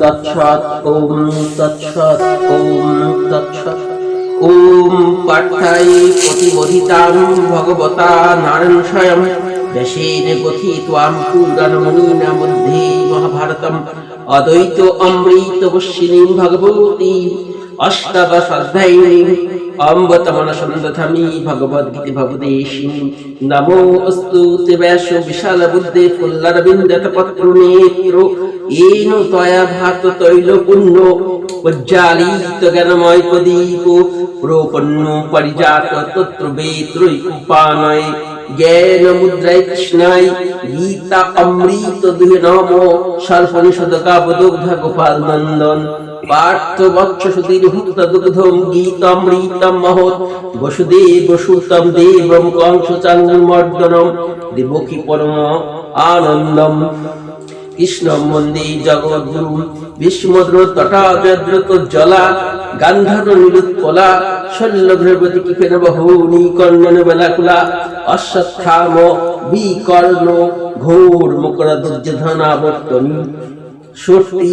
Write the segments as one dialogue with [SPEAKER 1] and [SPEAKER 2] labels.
[SPEAKER 1] তৎসৎ, ওম তৎসৎ ওম তৎসৎ। ওম পাঠাই প্রতিবোধিতাম ভগবতা নারায়ণ স্বয়ং দশেন মহাভারতম। অদ্বৈত অমৃত ভগবতী। অষ্টাদশ অধ্যায়ে অম্বতমনসন্দথামি ভগবদ্গীতে ভবদেশী নমো অস্তু দেবেশ বিশাল বুদ্ধে ফুল্লরবিন্দত পত্র নেত্র এন তয়া ভাত জ্ঞানময় প্রদীপ পরিজাত তত্র বেত্রৈকুপানয় জ্ঞান মুদ্রায় কৃষ্ণায় গীতা অমৃত দুহে নম সর্বনিষদ কাবদগ্ধ গোপাল নন্দন পার্থ বৎস সুধীর ভূত দুগ্ধম গীতামৃতম মহৎ। বসুদেব সুতম দেবম কংস পরম আনন্দম। কৃষ্ণ মন্দির জগৎগুরু বিষ্মদ্র তটাদ্রত জলা গান্ধার নিরুৎপলা শল্যভ্রবতী কিপেন বহুনি কর্ণন বেলাকুলা অশ্বত্থাম, বিকর্ণ ঘোর মকর দুর্যোধনাবর্তনী ষষ্ঠী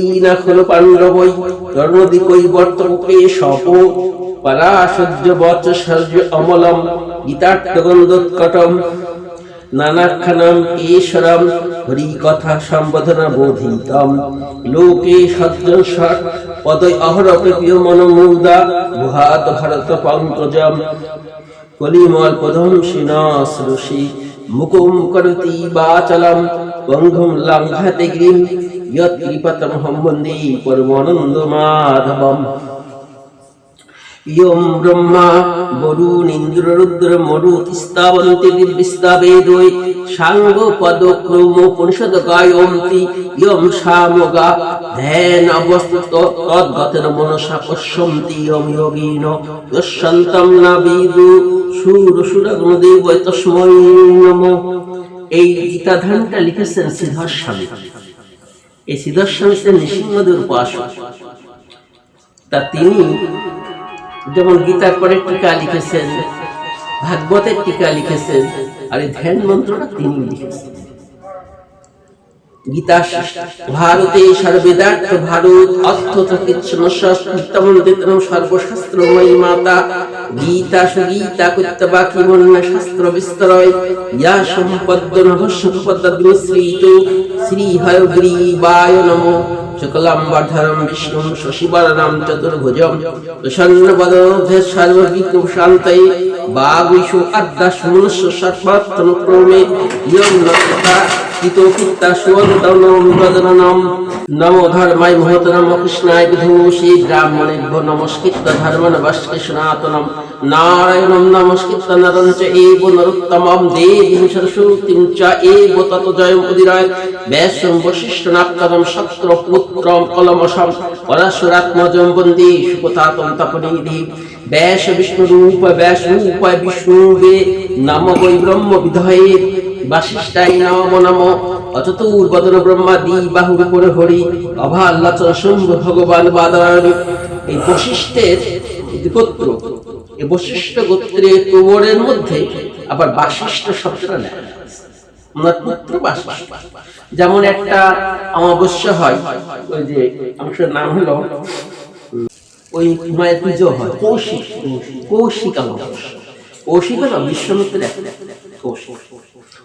[SPEAKER 1] বচ সর্য অমলম গীতার্থগন্ধোৎকটম নানাক্ষণম ঈশ্বরম হরি কথা সম্বোধনা বোধিতম। লোকে সজ্জন ষট ভারত পঙ্কজম। কলিমল মুকুম করতি বাচলম লঙ্ঘতে ইয়ৎ বন্দে পরমানন্দ মাধবম। ইয়ম ব্রহ্মা বরুণ ইন্দ্র রুদ্র মরু তিস্তাবন্তি বিস্তাবেদৈ সাঙ্গ পদ ক্রম পরিষদ গায়ন্তি। ইয়ম সামগা ধ্যান অবস্থিত তদ্গতেন মনসা পশ্যন্তি। ইয়ম যোগীন দশন্তম না বিদু সুর সুরগ্ন দেব তস্মৈ নমঃ। এই গীতা ধ্যানটা লিখেছেন সিদ্ধার স্বামী এই সিদ্ধার স্বামী ছিলেন নৃসিংহদের উপাসক। তা তিনি যেমন গীতার পরে টিকা লিখেছেন ভাগবতের টিকা লিখেছেন আর এই ধ্যান মন্ত্রটা তিনি লিখেছেন। গীতা ভারতে সর্বেদার্থ ভারত, অর্থ কীর্তন সর্বশাস্ত্রময়ী মাতা। গীতা সুগীতা কুত্তবা কিমন্ন শাস্ত্র বিস্তরয়। ইয়া সম্পদ্য নভস্য পদ্মশ্রীত শ্রী হয়গ্রীবায় নমঃ। শুক্লাম্বরধরম বিষ্ণুম শশিবরণম চতুর্ভুজম। প্রসন্নপদে সর্ববিঘ্ন শান্তয়ে বাগীষু আদ্যাসমনুষ্য সর্বাত্মক্রমে ইয়ং নক্ষতা কিতোকিত্তা সুবন্তনম বিবদনম নমো। ধর্মায় মহত নম কৃষ্ণায় বিধূষী ব্রাহ্মণেভ্য নমস্কৃত ধর্মন বস্কে সনাতনম। নারায়ণম নমস্কৃত নরং চ এব নরোত্তমম দেবীং সরস্বতীং চ এব তত জয়ম উদিরায় ব্যাসং বশিষ্ঠ নাপ্তরম শক্র পুত্রম কলমশম পরশুরাত্মজম বন্দে সুকতাতম তপনিধি। ব্যাস বিষ্ণু ব্যাস রূপ, বিষ্ণুবে নম বৈ ব্রহ্ম বিধয়ে বাসিষ্ঠাই নম নম অচতুর্বদন ব্রহ্মা দি বাহুর উপরে হরি। অভাল্লাচন শম্ভু ভগবান বাদায়নী এই বশিষ্ঠের গোত্র এই বশিষ্ঠ প্রবরের মধ্যে আবার বাসিষ্ঠ শব্দটা বাসিষ্ঠ। যেমন একটা অমাবস্যা হয়, ওই যে অংশের নাম হলো, ওই মায়ের পুজো হয়, কৌশিক কৌশিক অমাবস্যা। কৌশিক হলো বিশ্বমিত্রের একটা কৌশিক।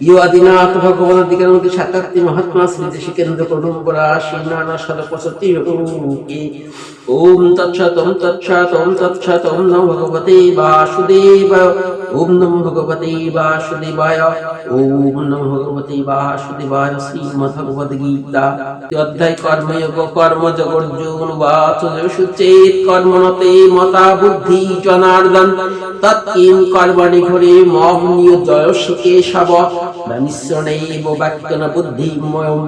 [SPEAKER 1] ইয় আদিনাথ দিকের মধ্যে সাতাত্তি মহাত্মা শ্রী দেশিকেন্দ্র করুণবরা শ্রীনানা সদপসতি রূপে ওম তৎসৎ ওম তৎসৎ ওম তৎসৎ ওম নমো ভগবতে বাসুদেব। ওম নমো ভগবতে বাসুদেবায়। ওম নমো ভগবতে বাসুদেবায় শ্রীমদ্ অধ্যায় কর্মযোগ কর্মযোগ অর্জুন বাচ সুচেত কর্মনতে মতা বুদ্ধি জনার্দন। তৎকিম কর্মণি ঘরে মম নিয় জয়সুকে শব মিশ্রণেব বাক্যন বুদ্ধিময়ম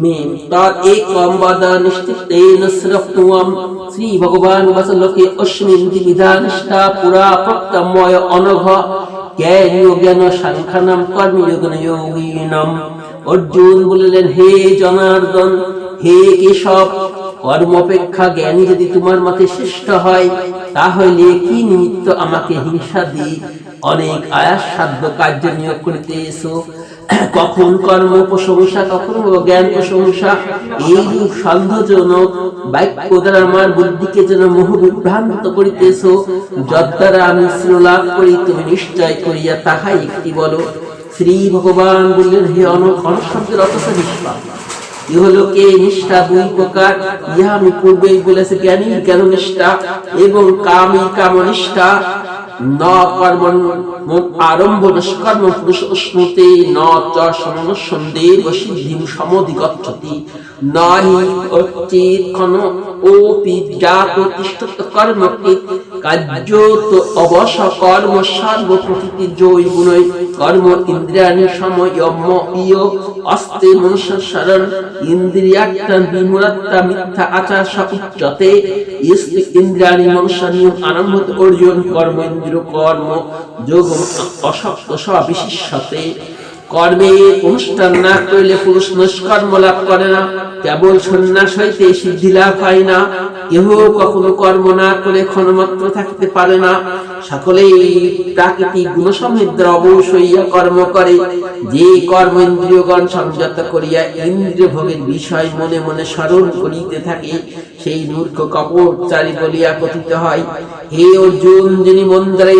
[SPEAKER 1] মে তৎ একম বদ নিষ্ঠিতেন শ্রপ্তুম শ্রী ভগবান বসলোকে অস্মিন বিধা নিষ্ঠা পুরা প্রত্যময় অনঘ জ্ঞান জ্ঞান সাংখ্যানাম কর্মযোগ যোগীনম অর্জুন বলিলেন, হে জনার্দন, হে কেশব যদি তোমার মতে শ্রেষ্ঠ হয়, তাহলে কি নিমিত্ত আমাকে হিংসা দিয়ে অনেক আয়াস সাধ্য কার্য নিয়োগ করিতে এসো কখন কর্ম প্রশংসা, কখন জ্ঞান প্রশংসা? এইরূপ সন্দেহজনক বাক্য দ্বারা আমার বুদ্ধিকে যেন মোহ বিভ্রান্ত করিতেছ, যদ্বারা আমি শ্রীলাভ করি, তুমি নিশ্চয় করিয়া তাহাই একটি বলো। শ্রী ভগবান বললেন, হে অনক অনশব্দের অথচ নিষ্পাপ ইহলোকে নিষ্ঠা দুই প্রকার, ইহা আমি পূর্বেই বলেছি, জ্ঞানী জ্ঞান নিষ্ঠা এবং কামী কাম নিষ্ঠা ন কর্ম আরম্ভ নিষ্কর্ম পুরুষ উষ্ণতে ন চ সমনসন্দেহ সিদ্ধিম সমধিগচ্ছতি। নাহি অচিত খন ওপি জাত তিষ্ঠত কর্মকে কার্য তো অবশ কর্ম সর্ব প্রকৃতি জয় গুণই কর্ম ইন্দ্রিয়ানি সময় ইয় অস্তে মনুষ্য শরণ ইন্দ্রিয়াত্মা বিমূলাত্মা মিথ্যা আচার উচ্চতে ইস্তি ইন্দ্রিয়ানি মনুষ্য নিয়ম আরম্ভ অর্জুন কর্ম ইন্দ্রিয় কর্ম যোগ অসক্ত সবিশিষ্টতে কর্মে অনুষ্ঠান না করলে পুরুষ নষ্কর্ম লাভ করে না। কেবল সন্ন্যাস হইতে সিদ্ধি লাভ হয় না। কেহ কখনো কর্ম না করে ক্ষণমাত্র থাকতে পারে না। সকলেই প্রাকৃতিক গুণসমৃদ্ধ কর্ম করে। যে কর্ম ইন্দ্রিয়গণ সংযত করিয়া ইন্দ্রিয় ভোগের বিষয় মনে মনে স্মরণ করিতে থাকে, সেই মূর্খ বলিয়া কথিত হয়, হে অর্জুন, যিনি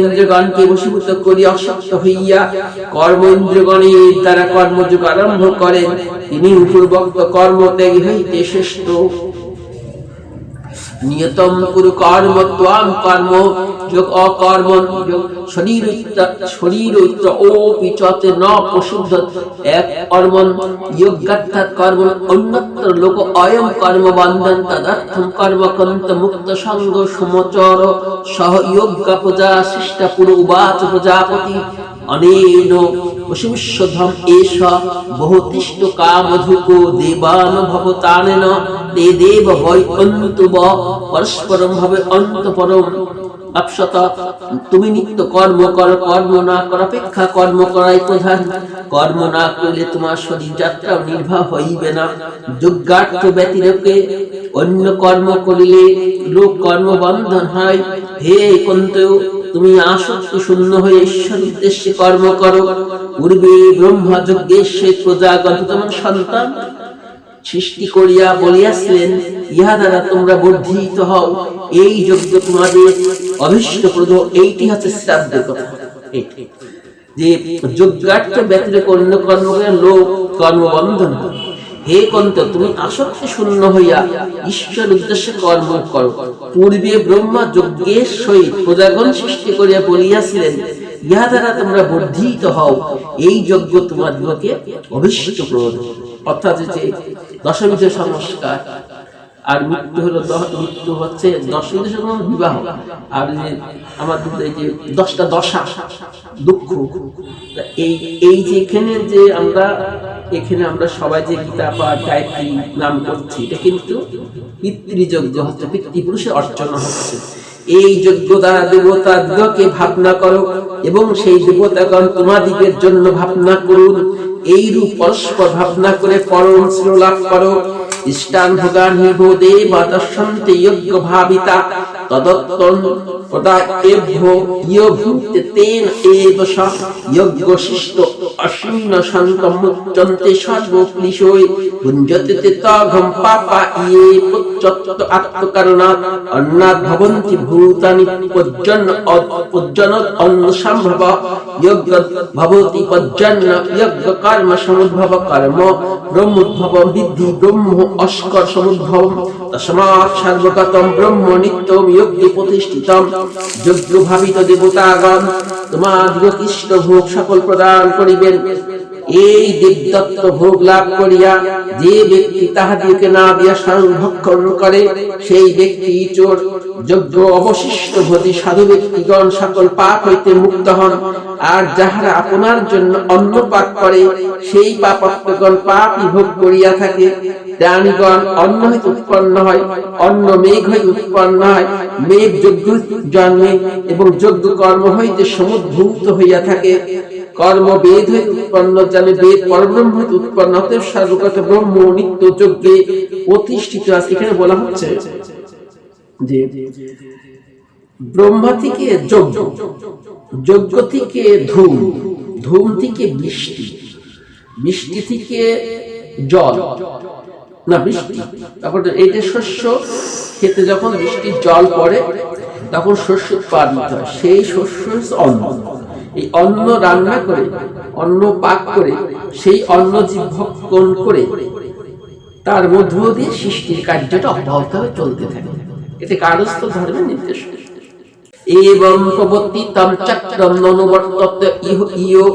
[SPEAKER 1] ইন্দ্রগণকে বশীভূত করি অশক্ত হইয়া কর্ম দ্বারা কর্মযোগ আরম্ভ করেন, তিনি পূর্বক্ত কর্ম ত্যাগী হইতে শ্রেষ্ঠ। নিয়তম কুরু কর্ম ত্বাম কর্ম, যোগ অকর্ম, যোগ শরীর শরীর ও পিচতে ন প্রসিদ্ধ এক কর্মন, যোগার্থাৎ কর্ম, অন্যত্র লোক অয়ম কর্ম বন্ধন কর্ম কন্ত মুক্ত সঙ্গ সমচর, সহ যোগ্য পূজা, শিষ্ট পুরু উবাচ প্রজাপতি কামধুকো দেবান তে দেব পরস্পরম ভাবে অন্তপরম। আপসত তুমি নিত্য কর্ম কর, কর্ম না কর, অপেক্ষা কর্ম করাই প্রধান। কর্ম না করলে তোমার শরীর যাত্রা নির্বাহ হইবে না। যোগ্যার্থ ব্যতিরেকে অন্য কর্ম করিলে লোক কর্ম বন্ধন হয়। হে কন্তেও তুমি আসক্ত শূন্য হয়ে ঈশ্বর উদ্দেশ্যে কর্ম করো। পূর্বে ব্রহ্মা যজ্ঞেশ্বর প্রজাগত তোমার সন্তান সৃষ্টি করিয়া বলিয়াছিলেন, ইহা দ্বারা তোমরা বর্ধিত হও। এই যজ্ঞ তোমাদের অভিষ্ট প্রদ এইটি হচ্ছে শ্রাদ্ধ কথা। যে যজ্ঞার্থ ব্যতিরেক অন্য কর্ম করে লোক কর্মবন্ধন হয়। হে কন্ত, তুমি আসক্তি শূন্য হইয়া ঈশ্বর উদ্দেশ্যে কর্ম করো। পূর্বে ব্রহ্মা যজ্ঞের সহিত প্রজাগণ সৃষ্টি করিয়া বলিয়াছিলেন, ইহা দ্বারা তোমরা বর্ধিত হও। এই যজ্ঞ তোমাদিগকে অভিষ্ট প্রদ অর্থাৎ যে দশমীতে সংস্কার আর মৃত্যু হলো মৃত্যু হচ্ছে দশমীতে সংস্কার বিবাহ। আর যে আমাদের এই যে দশটা দশা, দুঃখ এই এই যে যে আমরা এখানে আমরা সবাই যে গীতা, পাঠ, গায়ত্রী নাম করছি, এটা কিন্তু পিতৃযজ্ঞ হচ্ছে পিতৃপুরুষের অর্চনা হচ্ছে। এই যজ্ঞ দ্বারা দেবতা দিগকে ভাবনা করো এবং সেই দেবতাগণ তোমাদিগের জন্য ভাবনা করুন। এইরূপ পরস্পর ভাবনা করে পরম লাভ করো। ইষ্টান ভোগান নিভো দেবা দর্শন্তে যজ্ঞ ভাবিতা তদত্তন তদা এভ্য ইয় ভূতানি সম্ভব যজ্ঞ ভবতি কর্ম কর্ম ব্রহ্মোদ্ভব ব্রহ্ম অস্কর সমুদ্ভব। ব্রহ্ম নিত্যম প্রতিষ্ঠিতম। যজ্ঞ ভাবিত দেবতাগণ ভোগ সকল প্রদান করিবেন। এই দেবদত্ত ভোগ লাভ করিয়া যে ব্যক্তি তাহাদিকে না দিয়া করে, সেই ব্যক্তি চোর। যজ্ঞ অবশিষ্ট ভতি সাধু ব্যক্তিগণ সকল পাপ হইতে মুক্ত হন। আর যাহারা আপনার জন্য অন্ন পাক করে, সেই পাপাত্মগণ পাপই ভোগ করিয়া থাকে। প্রাণীগণ অন্ন হইতে উৎপন্ন হয়, অন্ন মেঘ হইতে উৎপন্ন হয়, মেঘ যজ্ঞ জন্মে এবং যজ্ঞ কর্ম হইতে সমুদ্ভূত হইয়া থাকে। কর্ম বেদ হইতে উৎপন্ন, জানে বেদ পরব্রহ্ম হইতে উৎপন্ন, অতএব সর্বগত ব্রহ্ম নিত্য যজ্ঞে প্রতিষ্ঠিত আছে। এখানে বলা হচ্ছে যে ব্রহ্মা থেকে যজ্ঞ যজ্ঞ থেকে ধূম ধূম থেকে বৃষ্টি বৃষ্টি থেকে জল। না বৃষ্টি তারপর শস্য খেতে যখন বৃষ্টির জল পড়ে, তখন শস্য উৎপাদিত হয়। সেই শস্য অন্ন। এই অন্ন রান্না করে, অন্ন পাক করে, সেই অন্ন জীব ভক্ষণ করে, তার মধ্য দিয়ে সৃষ্টির কার্যটা অব্যাহতভাবে চলতে থাকে। এতে কারস্থ ধর্মের নির্দেশ এবং প্রবর্তিতম চক্রম ননুবর্তত ইহ ইয়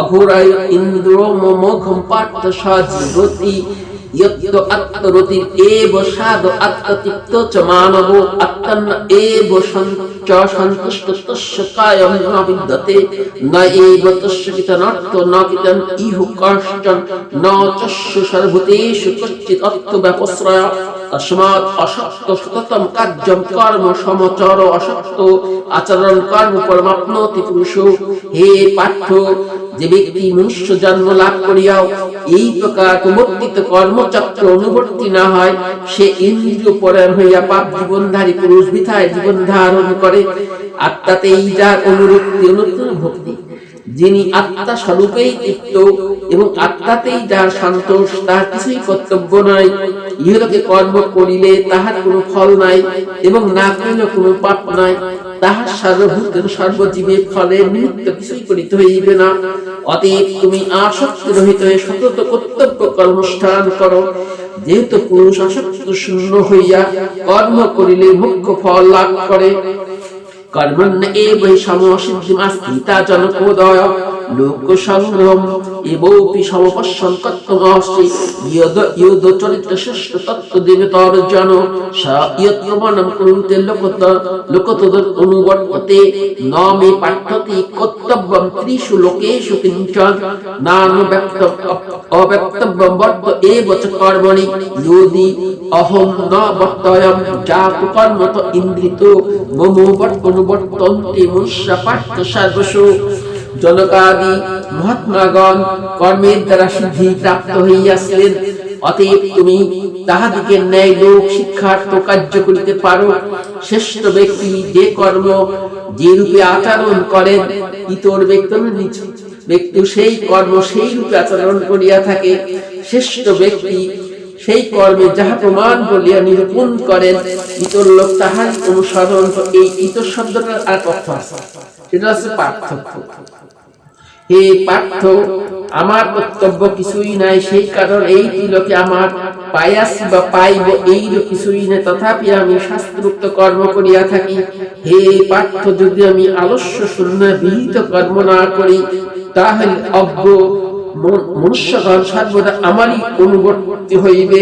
[SPEAKER 1] অঘোরায় ইন্দ্র মমোঘম পার্থ সজীবতি यत्त अत्तरुति एव साध अत्ततिप्त च मानवो अत्तन्न एव च सन्तुष्टस्य कायं न विद्यते न एव तस्य कितनर्थ न कितन इह कश्चन न चस्य सर्वभूतेषु कश्चित् अर्थव्यपश्रय অসত্য সততম কার্যম কর্ম সমচর অসত্য আচরণ কর্ম পরমাপ্নতি পুরুষ হে পাঠ্য যে ব্যক্তি মনুষ্য জন্ম লাভ করিয়াও এই প্রকার কুমর্তিত কর্মচক্র অনুবর্তী না হয়, সে ইন্দ্রিয় পরায়ণ হইয়া পাপ জীবনধারী পুরুষ বিথায় জীবন ধারণ করে আত্মাতে এই যা অনুরূপ অনুত্তম ভক্তি। যিনি আত্মা স্বরূপেই তৃপ্ত এবং আত্মাতেই যার সন্তোষ, তার কিছুই কর্তব্য নাই। ইহলোকে কর্ম করিলে তাহার কোনো ফল নাই এবং না করিলে কোনো পাপ নাই। তাহার সর্বভূত সর্বজীবে ফলের নিমিত্ত কিছুই করিতে হইবে না। অতএব তুমি আসক্তি রহিত হয়ে সতত কর্তব্য কর্মষ্ঠান করো। যেহেতু পুরুষ আসক্ত শূন্য হইয়া কর্ম করিলে মুখ্য ফল লাভ করে কর্মণ্য এব সমসিদ্ধিমাস্তিতা জনকোদয়। লোক সংগ্রহম এবৌপি সমপশ্যন কর্তমস্তি ইয়দ ইয়দ চরিত্র শ্রেষ্ঠ তত্ত্ব দেবতর জন। সা ইয়ত্রমণম কুরুতে লোকত লোকতদ অনুবর্ততে ন মে পাঠ্যতি কর্তব্যম ত্রিষু লোকেষু কিঞ্চন। নানু ব্যক্ত, অব্যক্তব্যম বর্ত এব চ কর্মণি যোদি অহম ন বর্তয়ম জাতু কর্মত ইন্দ্রিত, মমো বর্তনুবর্তন্তে মনুষ্য পাঠ্য সর্বস্ব জনকাদি মহাত্মাগণ কর্মের দ্বারা সিদ্ধি প্রাপ্ত হইয়াছিলেন। অতএব তুমি তাহাদিকে ন্যায় লোক, শিক্ষার্থ কার্য করিতে পারো। শ্রেষ্ঠ ব্যক্তি যে কর্ম যে রূপে আচরণ করেন, ইতর ব্যক্তি ব্যক্তি সেই কর্ম সেই রূপে আচরণ করিয়া থাকে। শ্রেষ্ঠ ব্যক্তি সেই কর্মে যাহা প্রমাণ বলিয়া নিরূপণ করেন, ইতর লোক তাহার অনুসরণ, এই ইতর শব্দটার আর অর্থ আছে। সেটা হচ্ছে পার্থক্য। হে পার্থ আমার কর্তব্য কিছুই নাই, সেই কারণ এই তিলকে আমার পায়াসি বা পাইব এই কিছুই নাই। তথাপি আমি শাস্ত্রোক্ত কর্ম করিয়া থাকি। হে পার্থ যদি আমি আলস্য শূন্য বিহিত কর্ম না করি, তাহলে অজ্ঞ মনুষ্যগণ সর্বদা আমারই অনুবর্তী হইবে।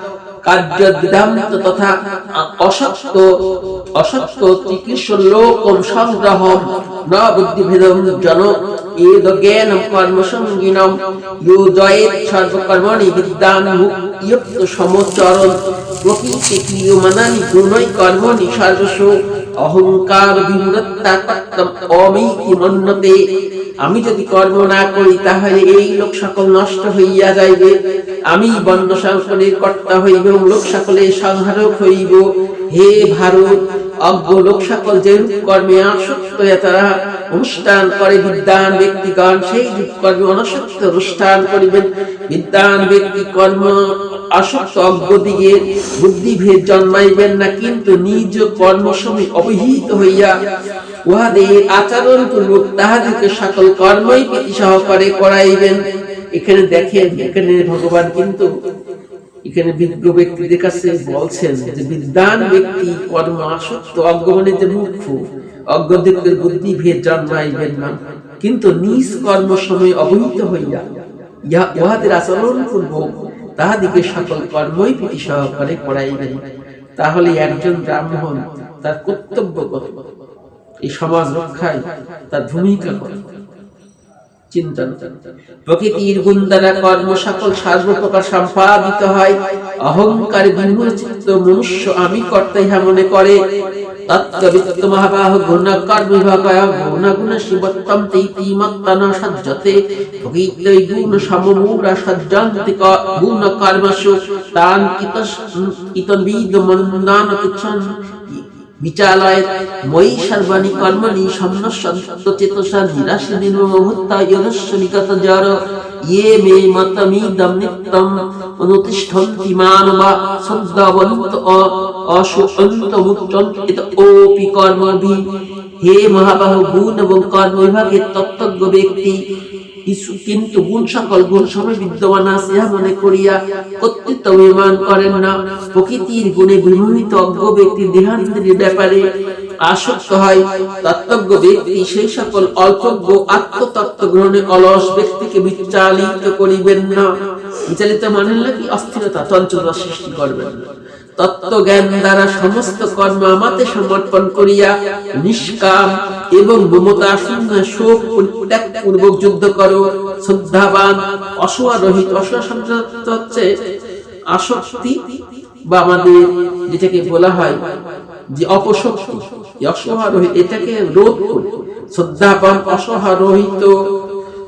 [SPEAKER 1] কার্যদিদান্ত তথা অসত্য অসত্য চিকিৎস লোকম সংগ্রহম ন বুদ্ধিভেদম জন এদ অহংকার আমি যদি কর্ম না করি, তাহলে এই লোক সকল নষ্ট হইয়া যাইবে। আমি বন্য সংসদের কর্তা হইব লোক সকলের সংহারক হইব। হে ভারত, অজ্ঞ লোক সকল যে কর্মে আসক্ত তারা অনুষ্ঠান করে বিদ্যান ব্যক্তিগণ, সেই কর্মে অনসক্ত অনুষ্ঠান করিবেন। বিদ্যান ব্যক্তি কর্ম আসক্ত অজ্ঞদিকে বুদ্ধিভেদ জন্মাইবেন না, কিন্তু নিজ কর্মসময় অবহিত হইয়া উহাদের আচরণ পূর্বক সকল কর্মই প্রীতি সহকারে করাইবেন। এখানে দেখেন, এখানে ভগবান কিন্তু, এখানে বিজ্ঞ ব্যক্তিদের কাছে বলছেন যে বিদ্যান ব্যক্তি কর্ম আসক্ত, অজ্ঞ মানে যে মুখ্য অজ্ঞদের বুদ্ধি ভেদ জন্মাইবেন না। কিন্তু নিজ কর্ম সময় অবহিত হইয়া ইহা উহাদের আচরণ পূর্বক তাহাদিকে সকল কর্মই প্রতি সহকারে করাইবেন। তাহলে একজন ব্রাহ্মণ তার কর্তব্য কত এই সমাজ রক্ষায় তার ভূমিকা কত? চিন্তন। প্রকৃতির গুণ দ্বারা কর্ম সকল সর্বপ্রকার সম্পাদিত হয়। অহংকার বিমূর্চিত মনুষ্য আমি কর্তা ইহা মনে করে। তত্ত্ববিত্ত মহাবাহ গুণ বিভাগয় গুণ গুণ শিবত্তম তৈতি সজ্জতে। প্রকৃতই গুণ সমমূরা সজ্জন্তি গুণ কর্মসু তান মন্দান কিচ্ছন বিচালয় মই সর্বাণি কর্মণি সম্নসন্ত চেতসা নিরাশি নির্মভূতা যদস্য নিগত জর। ইয়ে হে মহাবাহু গুণ এবং কর্ম বিভাগের তত্ত্বজ্ঞ ব্যক্তি কিছু কিন্তু গুণ সকল গুণ বিদ্যমান আছে মনে করিয়া কর্তৃত্ব করেন না। প্রকৃতির গুণে বিমোহিত অজ্ঞ ব্যক্তি ব্যাপারে আসক্ত হয়। তত্ত্বজ্ঞ ব্যক্তি সেই সকল অল্পজ্ঞ আত্মতত্ত্ব গ্রহণে অলস ব্যক্তিকে বিচালিত করিবেন না। বিচালিত মানে নাকি অস্থিরতা চঞ্চলতা সৃষ্টি করবেন না। তত্ত্ব জ্ঞান দ্বারা সমস্ত কর্ম আমাতে সমর্পণ করিয়া নিষ্কাম এবং মমতা শূন্য শোক পরিত্যাগ পূর্বক যুদ্ধ করো। শ্রদ্ধাবান অসুয়া রহিত হচ্ছে আসক্তি বা আমাদের যেটাকে বলা হয় যে অপশক্তি। অসহা রহিত এটাকে রোধ করে। শ্রদ্ধাবান অসহা রহিত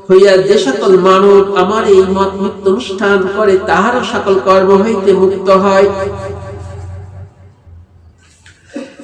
[SPEAKER 1] হইয়া যে সকল মানব আমার এই মত অনুষ্ঠান করে তাহারা সকল কর্ম হইতে মুক্ত হয়।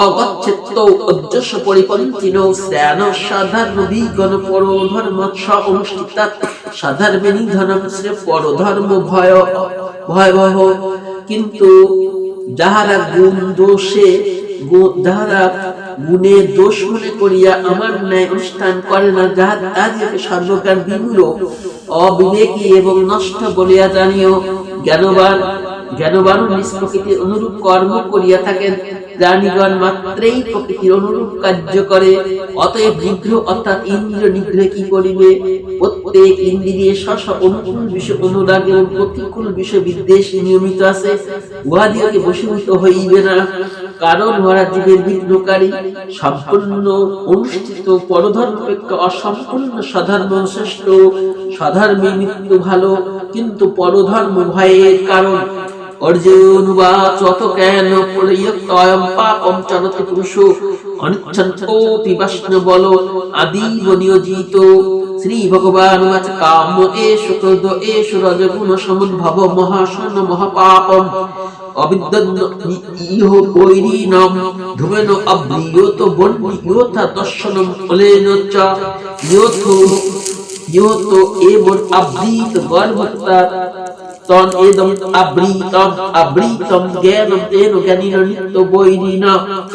[SPEAKER 1] অগচ্ছেত্ত অধ্যস্য পরিপন্থিন স্যান সাধারণ বিগণ পর ধর্ম স অনুষ্ঠিতাত সাধারণে নিধনম শ্রে পর ধর্ম ভয়, ভয়াবহ। কিন্তু যাহারা গুণ দোষে যাহারা গুণে দোষ মনে করিয়া আমার ন্যায় অনুষ্ঠান করে না, যাহা তাদেরকে সর্বজ্ঞান বিমূল অবিবেকী এবং নষ্ট বলিয়া জানিও। জ্ঞানবান জ্ঞানবান নিজ অনুরূপ কর্ম করিয়া থাকেন। প্রাণীগণ মাত্রেই প্রকৃতির অনুরূপ কার্য করে। অতএব নিগ্রহ অর্থাৎ ইন্দ্রিয় নিগ্রহ কি করিবে? প্রত্যেক ইন্দ্রিয়ে স্ব অনুকূল বিষয় অনুরাগ এবং প্রতিকূল বিষয় বিদ্বেষ নিয়মিত আছে। উহাদিকে বশীভূত হইবে না। কারণ উহারা জীবের বিঘ্নকারী। সম্পূর্ণ অনুষ্ঠিত পরধর্ম অপেক্ষা অসম্পূর্ণ সাধর্ম শ্রেষ্ঠ। সাধর্মে মৃত্যু ভালো, কিন্তু পরধর্ম ভয়ের কারণ। অর্জুন উবাচ অত কেন প্রয়ক্তয়ম পাপম চরতি পুরুষ? অনিচ্ছন্তোপি বাষ্ণ বল আদিব নিয়োজিত। শ্রী ভগবান উবাচ কাম এষ ক্রোধ এষ রজগুণ সমুদ্ভব মহাশন মহাপাপম। অবিদ্যন্ন ইহ কৈরীনম ধুমেন অব্রিয়ত বন্যিয়থা দর্শনম ফলেন চ। ইয়থ ইয়ত এবন আবৃত গর্ভতা তন এদম আবৃতম আবৃতম জ্ঞানম তেন জ্ঞানীর নিত্য বৈরিণ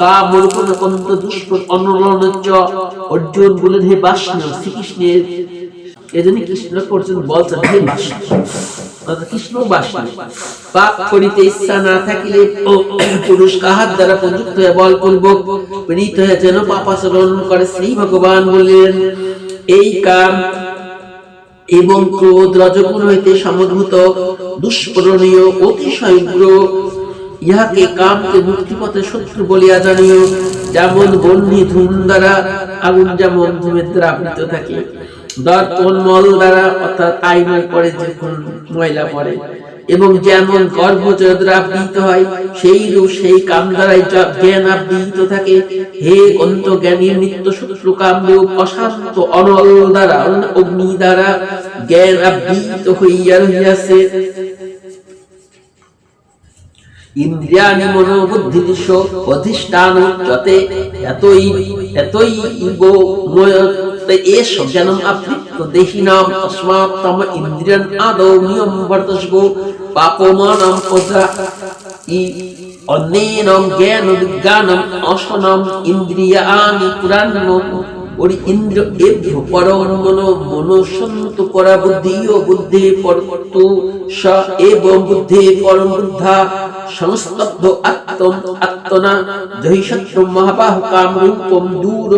[SPEAKER 1] কামরূপণ কন্ত দুষ্পদ অনুরণ চ। অর্জুন বলেন হে বাষ্ণ শ্রীকৃষ্ণের এজন্য কৃষ্ণ পর্যন্ত বলছেন, হে বাষ্ণ কৃষ্ণ বাসনা। পাপ করিতে ইচ্ছা না থাকিলে পুরুষ কাহার দ্বারা প্রযুক্ত হয়ে বলপূর্বক প্রীত হয়ে যেন পাপাচরণ করে শ্রী ভগবান বললেন, এই কাম এবং ক্রোধ রজগুণ হইতে সমুদ্ভূত দুষ্পরণীয় অতিশয় উগ্র ইহাকে কামকে মুক্তিপথে শত্রু বলিয়া জানিও, যেমন বন্যী ধূম দ্বারা আগুন যেমন ধূমের দ্বারা আবৃত থাকে দর্পণ মল দ্বারা, অর্থাৎ আইনের পরে যখন ময়লা পড়ে। এবং যেমন গর্ভ যদ্রা আবৃত হয় সেই রূপ সেই কাম দ্বারাই জ্ঞান আবৃত থাকে, হে অন্ত জ্ঞানী নিত্য শত্রু কাম রূপ অশান্ত অনল দ্বারা অগ্নি দ্বারা জ্ঞান আবৃত হইয়া রহিয়াছে। ইন্দ্রিয়ানি মনোবুদ্ধি দিশ অধিষ্ঠান যতে এতই এতই ইগো ময়তে এস জ্ঞানম আবৃত্ত দেহিনাম তস্মাৎ তম ইন্দ্রিয়ান আদৌ নিয়ম বর্তস্গো পাপমানম পদা ই অন্যেনম জ্ঞান বিজ্ঞানম অসনম ইন্দ্রিয়ানি পুরাণ দূর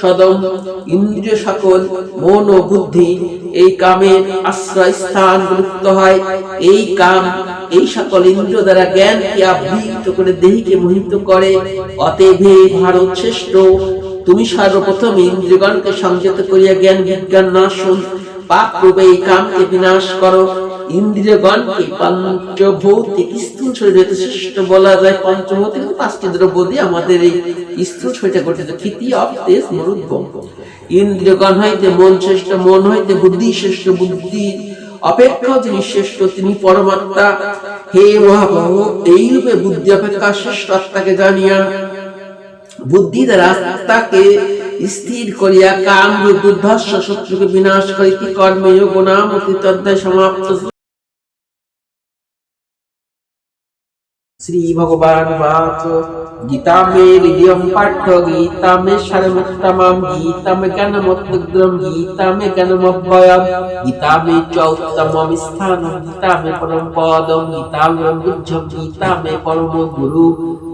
[SPEAKER 1] সদম। ইন্দ্রিয় সকল মন ও বুদ্ধি, এই কামের আশ্রয় স্থান বিলুপ্ত হয়। এই কাম এই সকল ইন্দ্র দ্বারা জ্ঞানকে আবৃত করে দেহিকে মোহিত করে। অতএবে ভারত শ্রেষ্ঠ তুমি সর্বপ্রথম ইন্দ্রিয়গণকে সংযত করিয়া জ্ঞান, বিজ্ঞান নাশন পাপ রূপে এই কামকে বিনাশ করো। ইন্দ্রিয়গণকে পঞ্চভৌতিক স্থূল শরীরে শ্রেষ্ঠ বলা যায়। পঞ্চভৌতিক পাঁচটি দ্রব্য দিয়ে আমাদের এই স্থূল শরীরটা গঠিত। খিতি অব তেজ মরুদ্ভম ইন্দ্রিয়গণ হইতে মন শ্রেষ্ঠ, মন হইতে বুদ্ধি শ্রেষ্ঠ, বুদ্ধি অপেক্ষা যিনি শ্রেষ্ঠ, তিনি পরমাত্মা। হে মহাপ্রভু এই রূপে বুদ্ধি অপেক্ষা শ্রেষ্ঠ আত্মাকে জানিয়া বুদ্ধি দ্বারা আত্মাকে স্থির করিয়া কাম রূপ দুর্ধর্ষ শত্রুকে বিনাশ করিতে কর্মে অধ্যায় সমাপ্ত। শ্রী ভগবান বাচ গীতা মে হৃদয়ম পাঠ্য গীতা মে সারমুত্তমম গীতা মে জ্ঞানমুদ্গ্রম গীতা মে জ্ঞানমভ্যয়ম গীতা মে চ উত্তমম স্থানম গীতা মে পরম পদম, গীতা মে বুদ্ধম গীতা মে পরম গুরু।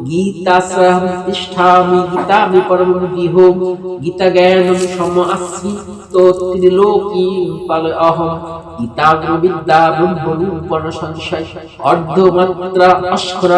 [SPEAKER 1] গীতা সহম তিষ্ঠামি, গীতা মে পরম বিহোম গীতা জ্ঞানম সম আসি তো ত্রিলোকি পাল অহম। গীতা বিদ্যা ব্রহ্ম ব্রহ্মরূপণ সংশয়, অর্ধমাত্রা অস্করা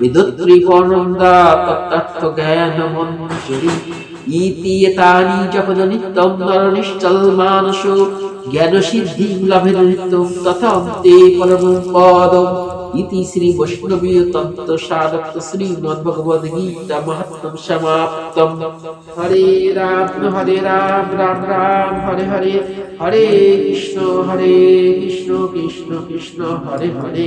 [SPEAKER 1] ব্রহ্মবিদ্যা শ্রদ্ধা মুক্তি গেহিনী অর্ধমাত্রা ত্রমন্দা ভবগ্নি ভ্রান্তি নাশিনী বিদুত্রী পনন্দা তত্ত্ব জ্ঞান মঞ্জুরি ইতি এতানি যখন নিত্যম নর নিশ্চল মানস জ্ঞান সিদ্ধি লাভের নিত্যম তথা অন্তে পরম পদম। ইতি শ্রী বৈষ্ণবী তন্ত্র সারক্ত গীতা মহাত্ম সমাপ্তম। হরে রাম হরে রাম রাম রাম, হরে হরে হরে কৃষ্ণ হরে কৃষ্ণ কৃষ্ণ কৃষ্ণ, হরে হরে।